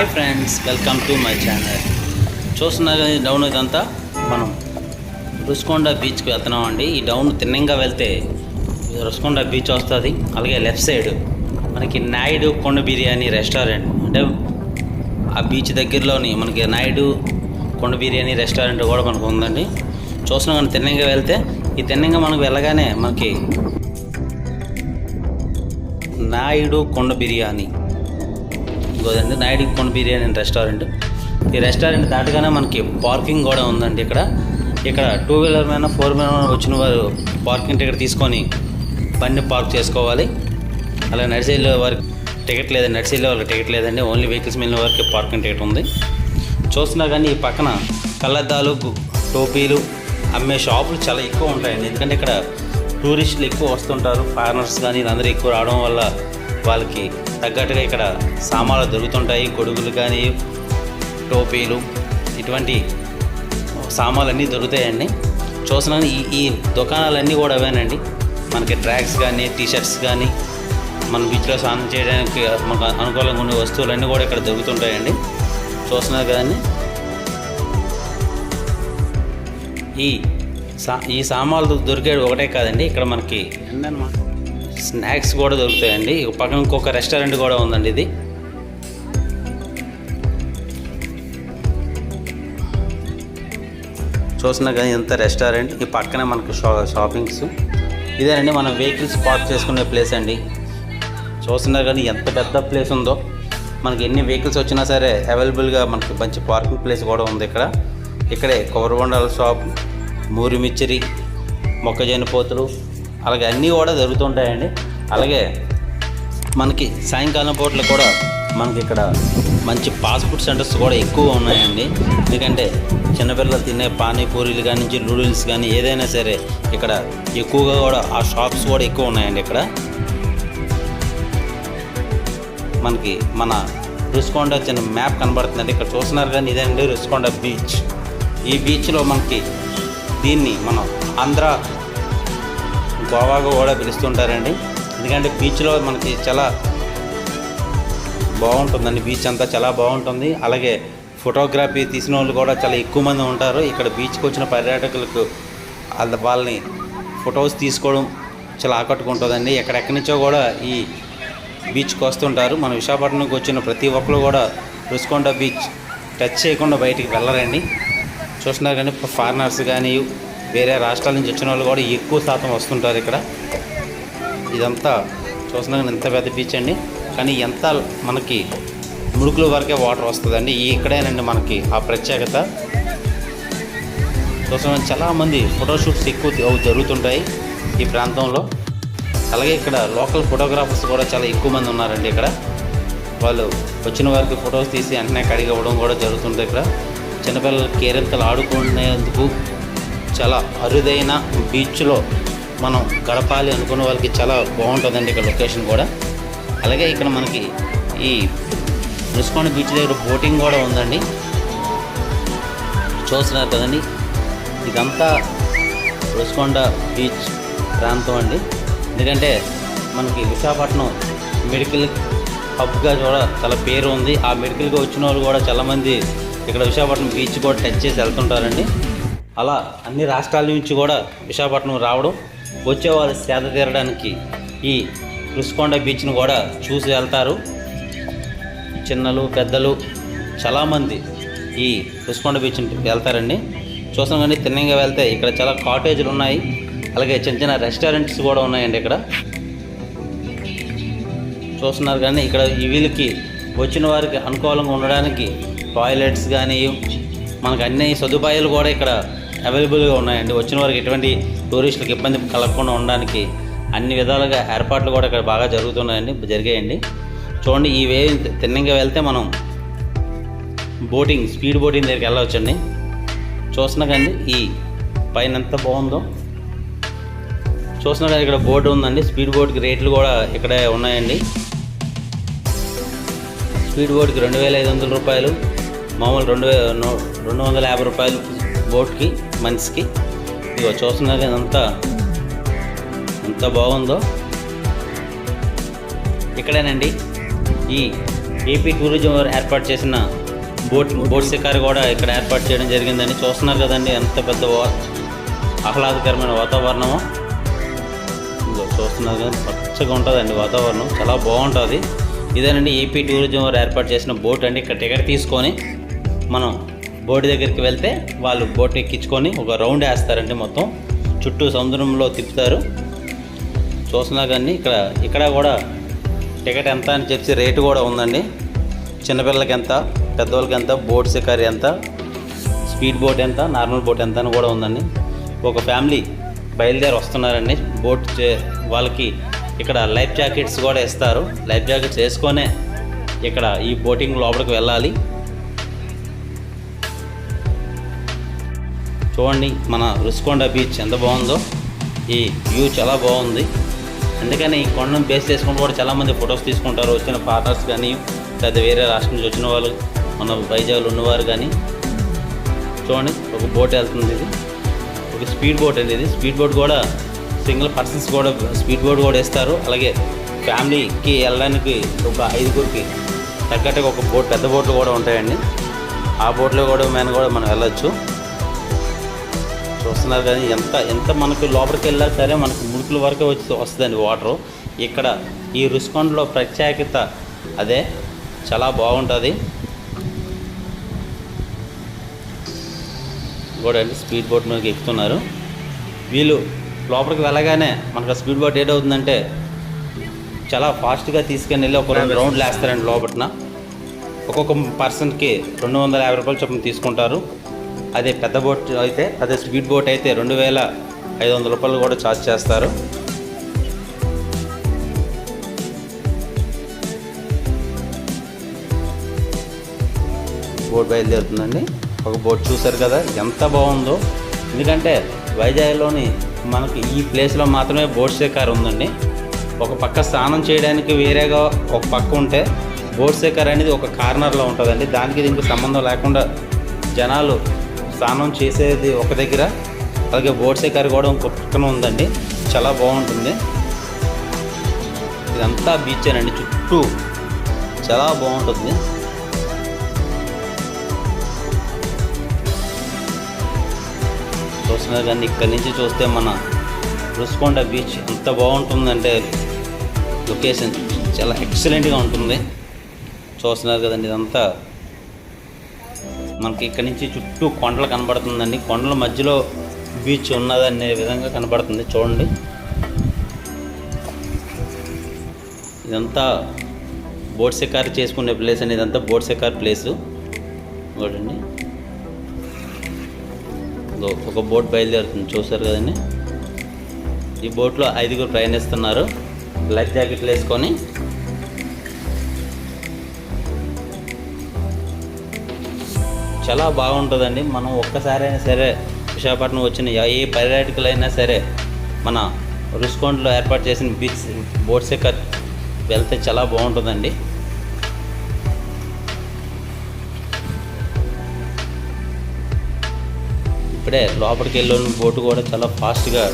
Hi friends welcome to my channel. చూస్తున్నారు కానీ down ఇదంతా? మనం రుషికొండ బీచ్కి వెళ్తున్నాం అండి ఈ డౌన్ తిన్నంగా వెళ్తే రుషికొండ బీచ్ వస్తుంది. అలాగే లెఫ్ట్ సైడ్ మనకి నాయుడు కొండ బిర్యానీ రెస్టారెంట్. అంటే ఆ బీచ్ దగ్గరలోని మనకి నాయుడు కొండ బిర్యానీ రెస్టారెంట్ కూడా మనకు ఉందండి. చూస్తున్నాం కానీ తిన్నంగా వెళ్తే ఈ తిన్నంగా మనకు వెళ్ళగానే మనకి నాయుడు కొండ బిర్యానీ ఇంకోదండి నాయుడు కొండ బిర్యానీ అండ్ రెస్టారెంట్ ఈ రెస్టారెంట్ దాటగానే మనకి పార్కింగ్ కూడా ఉందండి ఇక్కడ. ఇక్కడ టూ వీలర్ మీద ఫోర్ వీలర్ వచ్చిన వారు పార్కింగ్ టికెట్ తీసుకొని బండి పార్క్ చేసుకోవాలి. అలా నడిచేళ్ళే వారికి టికెట్ లేదండి నడిచేళ్ళే వాళ్ళకి టికెట్ లేదండి. ఓన్లీ వెహికల్స్ మీద వారికి పార్కింగ్ టికెట్ ఉంది. చూస్తున్నా కానీ ఈ పక్కన కళ్ళద్దాలు టోపీలు అమ్మే షాపులు చాలా ఎక్కువ ఉంటాయండి. ఎందుకంటే ఇక్కడ టూరిస్టులు ఎక్కువ వస్తుంటారు. ఫారినర్స్ కానీ వీళ్ళందరూ ఎక్కువ రావడం వల్ల వాళ్ళకి తగ్గట్టుగా ఇక్కడ సామాన్లు దొరుకుతుంటాయి గొడుగులు కానీ టోపీలు ఇటువంటి సామాన్లన్నీ దొరుకుతాయండి. చూస్తున్నాను ఈ ఈ దుకాణాలన్నీ కూడా అవేనండి. మనకి ట్రాక్స్ కానీ టీషర్ట్స్ కానీ మన బీచ్లో స్నానం చేయడానికి మనకు అనుకూలంగా ఉండే వస్తువులన్నీ కూడా ఇక్కడ దొరుకుతుంటాయండి. చూస్తున్నారు కదండి? ఈ సా ఈ సామాన్లు దొరికేది ఒకటే కాదండి. ఇక్కడ మనకి స్నాక్స్ కూడా దొరుకుతాయండి. ఇక పక్కన ఇంకొక రెస్టారెంట్ కూడా ఉందండి ఇది. చూస్తున్నా కానీ ఇంత రెస్టారెంట్. ఈ పక్కనే మనకి షా షాపింగ్స్. ఇదేనండి మనం వెహికల్స్ పార్క్ చేసుకునే ప్లేస్ అండి. చూస్తున్నారు కానీ ఎంత పెద్ద ప్లేస్ ఉందో. మనకి ఎన్ని వెహికల్స్ వచ్చినా సరే అవైలబుల్గా మనకి మంచి పార్కింగ్ ప్లేస్ కూడా ఉంది ఇక్కడ. ఇక్కడే కొబ్బరి బొండాల షాప్ మూరిమిచ్చిరి మొక్కజొన్న పోతులు అలాగే అన్నీ కూడా జరుగుతుంటాయండి. అలాగే మనకి సాయంకాలం పూటలు కూడా మనకి ఇక్కడ మంచి ఫాస్ట్ ఫుడ్ సెంటర్స్ కూడా ఎక్కువ ఉన్నాయండి. ఎందుకంటే చిన్నపిల్లలు తినే పానీపూరీలు కానీ నుంచి నూడిల్స్ కానీ ఏదైనా సరే ఇక్కడ ఎక్కువగా కూడా ఆ షాప్స్ కూడా ఎక్కువ ఉన్నాయండి ఇక్కడ. మనకి మన రుస్కొండ చిన్న మ్యాప్ కనబడుతుందండి. ఇక్కడ చూస్తున్నారు కానీ ఇదండి రుస్కొండ బీచ్ ఈ బీచ్లో మనకి దీన్ని మనం ఆంధ్ర గోవాగా కూడా పిలుస్తుంటారండి. ఎందుకంటే బీచ్లో మనకి చాలా బాగుంటుందండి. బీచ్ అంతా చాలా బాగుంటుంది. అలాగే ఫోటోగ్రఫీ తీసిన వాళ్ళు కూడా చాలా ఎక్కువ మంది ఉంటారు. ఇక్కడ బీచ్కి వచ్చిన పర్యాటకులకు వాళ్ళ వాళ్ళని ఫొటోస్ తీసుకోవడం చాలా ఆకట్టుకుంటుందండి. ఎక్కడెక్కడి నుంచో కూడా ఈ బీచ్కి వస్తుంటారు. మన విశాఖపట్నంకి వచ్చిన ప్రతి ఒక్కరు కూడా రుసుకొండ బీచ్ టచ్ చేయకుండా బయటికి వెళ్ళరండి. చూస్తున్నారు కానీ ఫారినర్స్ కానీ వేరే రాష్ట్రాల నుంచి వచ్చిన వాళ్ళు కూడా ఎక్కువ శాతం వస్తుంటారు ఇక్కడ. ఇదంతా చూసినాక ఎంత పెద్ద బీచ్ అండి. కానీ ఎంత మనకి ముడుకుల వరకే వాటర్ వస్తుందండి. ఇక్కడేనండి మనకి ఆ ప్రత్యేకత. చూసిన చాలామంది ఫోటోషూట్స్ ఎక్కువ జరుగుతుంటాయి ఈ ప్రాంతంలో. అలాగే ఇక్కడ లోకల్ ఫోటోగ్రాఫర్స్ కూడా చాలా ఎక్కువ మంది ఉన్నారండి ఇక్కడ. వాళ్ళు వచ్చిన వారికి ఫొటోస్ తీసి వెంటనే కడిగి ఇవ్వడం కూడా జరుగుతుంది ఇక్కడ. చిన్నపిల్లలు కేరింతలు ఆడుకునేందుకు చాలా అరుదైన బీచ్లో మనం గడపాలి అనుకున్న వాళ్ళకి చాలా బాగుంటుందండి ఇక్కడ లొకేషన్ కూడా. అలాగే ఇక్కడ మనకి ఈ ముసుకొండ బీచ్ దగ్గర బోటింగ్ కూడా ఉందండి. చూస్తున్నారు కదండి. ఇదంతా రుస్కొండ బీచ్ ప్రాంతం అండి. ఎందుకంటే మనకి విశాఖపట్నం మెడికల్ హబ్గా కూడా చాలా పేరు ఉంది. ఆ మెడికల్గా వచ్చిన వాళ్ళు కూడా చాలామంది ఇక్కడ విశాఖపట్నం బీచ్ కూడా టచ్ చేసి వెళ్తుంటారండి. అలా అన్ని రాష్ట్రాల నుంచి కూడా విశాఖపట్నం రావడం వచ్చేవారు సేద తీరడానికి ఈ రుషికొండ బీచ్ను కూడా చూసి వెళ్తారు. చిన్నలు పెద్దలు చాలామంది ఈ రుషికొండ బీచ్ వెళ్తారండి. చూసాం కానీ తిన్నంగా వెళ్తే ఇక్కడ చాలా కాటేజీలు ఉన్నాయి. అలాగే చిన్న చిన్న రెస్టారెంట్స్ కూడా ఉన్నాయండి ఇక్కడ. చూస్తున్నారు కానీ ఇక్కడ ఈ వీళ్ళకి వచ్చిన వారికి అనుకూలంగా ఉండడానికి టాయిలెట్స్ కానీ మనకు అన్ని సదుపాయాలు కూడా ఇక్కడ అవైలబుల్గా ఉన్నాయండి. వచ్చిన వారికి ఎటువంటి టూరిస్టులకు ఇబ్బంది కలగకుండా ఉండడానికి అన్ని విధాలుగా ఏర్పాట్లు కూడా ఇక్కడ బాగా జరుగుతున్నాయండి జరిగాయండి. చూడండి ఈ వే తిన్నంగా వెళ్తే మనం బోటింగ్ స్పీడ్ బోటింగ్ దగ్గరికి వెళ్ళవచ్చండి. చూస్తున్నా కానీ ఈ పైన ఎంత బాగుందో. చూస్తున్నా ఇక్కడ బోర్డు ఉందండి. స్పీడ్ బోట్కి రేట్లు కూడా ఇక్కడే ఉన్నాయండి. స్పీడ్ బోట్కి రెండు వేల ఐదు వందల రూపాయలు మామూలు రెండు వే రెండు వందల యాభై రూపాయలు బోట్కి మనిషికి ఇదిగో చూస్తున్నారు ఇదంతా ఎంత బాగుందో. ఇక్కడేనండి. ఈ ఏపీ టూరిజం వారు ఏర్పాటు చేసిన బోట్ బోట్ షికారు కూడా ఇక్కడ ఏర్పాటు చేయడం జరిగిందని చూస్తున్నారు కదండి. ఎంత పెద్ద వా- ఆహ్లాదకరమైన వాతావరణము. ఇదిగో చూస్తున్నారు కానీ పచ్చగా ఉంటుందండి వాతావరణం. చాలా బాగుంటుంది. ఇదేనండి ఏపీ టూరిజం వారు ఏర్పాటు చేసిన బోట్ అండి. ఇక్కడ టికెట్ తీసుకొని మనం బోట్ దగ్గరికి వెళ్తే వాళ్ళు బోట్ ఎక్కించుకొని ఒక రౌండ్ వేస్తారండి మొత్తం. చుట్టూ సముద్రంలో తిప్పుతారు. చూస్తున్నా కానీ ఇక్కడ ఇక్కడ కూడా టికెట్ ఎంత అని చెప్పి రేటు కూడా ఉందండి. చిన్నపిల్లలకి ఎంత పెద్దవాళ్ళకి ఎంత బోట్ షికారి ఎంత స్పీడ్ బోట్ ఎంత నార్మల్ బోట్ ఎంత అని కూడా ఉందండి. ఒక ఫ్యామిలీ బయలుదేరి వస్తున్నారండి. బోట్ చే వాళ్ళకి ఇక్కడ లైఫ్ జాకెట్స్ కూడా ఇస్తారు. లైఫ్ జాకెట్స్ వేసుకొనే ఇక్కడ ఈ బోటింగ్ లోపలికి వెళ్ళాలి. చూడండి మన రుషికొండ బీచ్ ఎంత బాగుందో. ఈ వ్యూ చాలా బాగుంది. అందుకని ఈ కొండను బేస్ చేసుకుని కూడా చాలామంది ఫొటోస్ తీసుకుంటారు. వచ్చిన పార్టనర్స్ కానీ లేదా వేరే రాష్ట్రం నుంచి వచ్చిన వాళ్ళు మన వైజాగ్లో ఉన్నవారు కానీ. చూడండి ఒక బోట్ వెళ్తుంది ఇది. ఒక స్పీడ్ బోట్ అండి ఇది. స్పీడ్ బోట్ కూడా సింగిల్ పర్సన్స్ కూడా స్పీడ్ బోట్ కూడా వేస్తారు. అలాగే ఫ్యామిలీకి వెళ్ళడానికి ఒక ఐదుగురికి తగ్గట్టుగా ఒక బోట్ పెద్ద బోట్లు కూడా ఉంటాయండి. ఆ బోట్లో కూడా మేము కూడా మనం వెళ్ళొచ్చు. చూస్తున్నారు కానీ ఎంత ఎంత మనకు లోపలికి వెళ్ళా సరే మనకు ముడుకుల వరకే వచ్చి వస్తుందండి వాటర్. ఇక్కడ ఈ రుషికొండలో ప్రత్యేకత అదే చాలా బాగుంటుంది. కూడా అండి స్పీడ్ బోట్ మీదకి ఎక్కుతున్నారు. వీళ్ళు లోపలికి వెళ్ళగానే మనకు స్పీడ్ బోట్ ఏదవుతుందంటే చాలా ఫాస్ట్గా తీసుకొని వెళ్ళి ఒక రెండు రౌండ్లు వేస్తారండి లోపల ఒక్కొక్క పర్సన్కి రెండు వందల యాభై రూపాయలు చొప్పున తీసుకుంటారు. అదే పెద్ద బోట్ అయితే అదే స్పీడ్ బోట్ అయితే రెండు వేల ఐదు వందల రూపాయలు కూడా ఛార్జ్ చేస్తారు. బోట్ బయలుదేరుతుందండి. ఒక బోట్ చూశారు కదా ఎంత బాగుందో. ఎందుకంటే వైజాగ్లోని మనకి ఈ ప్లేస్లో మాత్రమే బోట్ షేకార్ ఉందండి. ఒక పక్క స్నానం చేయడానికి వేరేగా ఒక పక్క ఉంటే బోట్ షేకార్ అనేది ఒక కార్నర్లో ఉంటుందండి. దానికి దీనికి సంబంధం లేకుండా జనాలు స్నానం చేసేది ఒక దగ్గర. అలాగే బోట్ షేకార్ కూడా ఇంకో పక్కన ఉందండి. చాలా బాగుంటుంది. ఇదంతా బీచ్ అండి చుట్టూ చాలా బాగుంటుంది. చూస్తున్నారు కానీ ఇక్కడి నుంచి చూస్తే మన రుషికొండ బీచ్ ఎంత బాగుంటుందంటే లొకేషన్ చాలా ఎక్సలెంట్గా ఉంటుంది. చూస్తున్నారు కదండి ఇదంతా మనకి ఇక్కడ నుంచి చుట్టూ కొండలు కనబడుతుందండి. కొండల మధ్యలో బీచ్ ఉన్నదనే విధంగా కనబడుతుంది. చూడండి. ఇదంతా బోట్ షికారు చేసుకునే ప్లేస్ అండి. ఇదంతా బోట్ షికార్ ప్లేసు. చూడండి. ఒక బోట్ బయలుదేరుతుంది. చూసారు కదండి. ఈ బోట్లో ఐదుగురు ప్రయాణిస్తున్నారు. లైఫ్ జాకెట్లు వేసుకొని చాలా బాగుంటుందండి. మనం ఒక్కసారైనా సరే విశాఖపట్నం వచ్చిన ఏ పర్యాటకులైనా సరే మన రుషికొండలో ఏర్పాటు చేసిన బీచ్ బోట్ సెక్కర్ వెళ్తే చాలా బాగుంటుందండి. ఇప్పుడే లోపలికి వెళ్ళిన బోటు కూడా చాలా ఫాస్ట్గా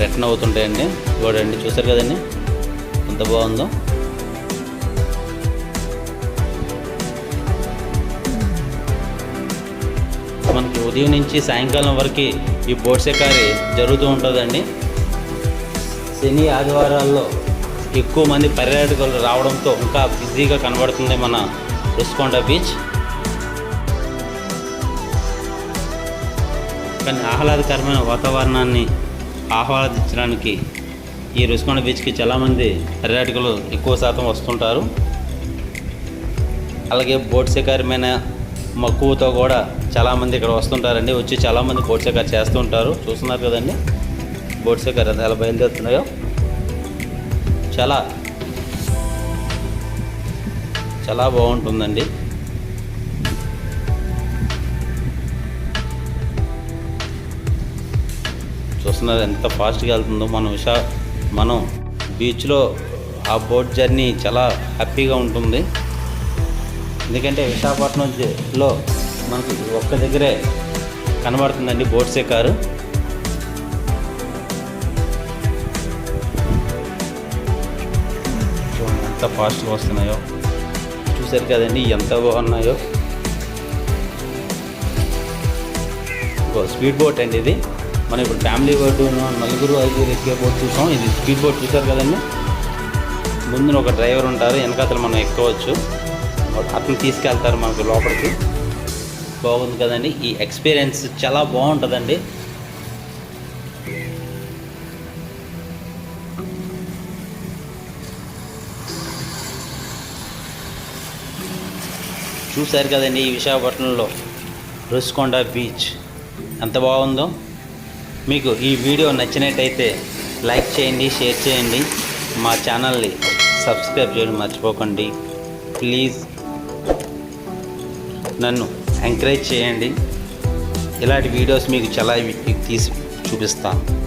రిటర్న్ అవుతుంటాయండి. చూడండి చూసారు కదండి? ఎంత బాగుందో. ఉదయం నుంచి సాయంకాలం వరకు ఈ బోట్సెకారి జరుగుతూ ఉంటుందండి. శని ఆదివారాల్లో ఎక్కువ మంది పర్యాటకులు రావడంతో ఇంకా బిజీగా కనబడుతుంది మన రుషికొండ బీచ్. కానీ ఆహ్లాదకరమైన వాతావరణాన్ని ఆహ్లాదించడానికి ఈ రుసుకొండ బీచ్కి చాలామంది పర్యాటకులు ఎక్కువ శాతం వస్తుంటారు. అలాగే బోట్ షికారమైన మక్కువతో కూడా చాలామంది ఇక్కడ వస్తుంటారండి. వచ్చి చాలామంది బోట్ షికార్ చేస్తూ ఉంటారు చూస్తున్నారు కదండి. బోట్ షికార్ ఎంత ఎలా బయలుదేరుతున్నాయో. చాలా చాలా బాగుంటుందండి. చూస్తున్నారు ఎంత ఫాస్ట్గా వెళ్తుందో. మనం విశా మనం బీచ్లో ఆ బోట్ జర్నీ చాలా హ్యాపీగా ఉంటుంది. ఎందుకంటే విశాఖపట్నం లో మనకి ఒక్క దగ్గరే కనబడుతుందండి బోట్సే కారు. ఎంత ఫాస్ట్గా వస్తున్నాయో. చూసారు చూశారు కదండి ఎంత బాగున్నాయో. స్పీడ్ బోట్ అండి ఇది. మనం ఇప్పుడు ఫ్యామిలీ బోటు నలుగురు ఐదుగురు ఎక్కే బోట్ చూసాం. ఇది స్పీడ్ బోట్ చూశారు కదండి. ముందున ఒక డ్రైవర్ ఉంటారు. వెనకాతలు మనం ఎక్కవచ్చు. అతను తీసుకెళ్తారు మనకు లోపలికి. బాగుంది కదండి. ఈ ఎక్స్పీరియన్స్ చాలా బాగుంటుందండి. చూశారు కదండి ఈ విశాఖపట్నంలో రుషికొండ బీచ్. ఎంత బాగుందో. మీకు ఈ వీడియో నచ్చినట్టయితే లైక్ చేయండి షేర్ చేయండి. మా ఛానల్ని సబ్స్క్రైబ్ చేయడం మర్చిపోకండి. ప్లీజ్ నన్ను ఎంకరేజ్ చేయండి. ఇలాంటి వీడియోస్ మీకు చాలా తీసి చూపిస్తాను.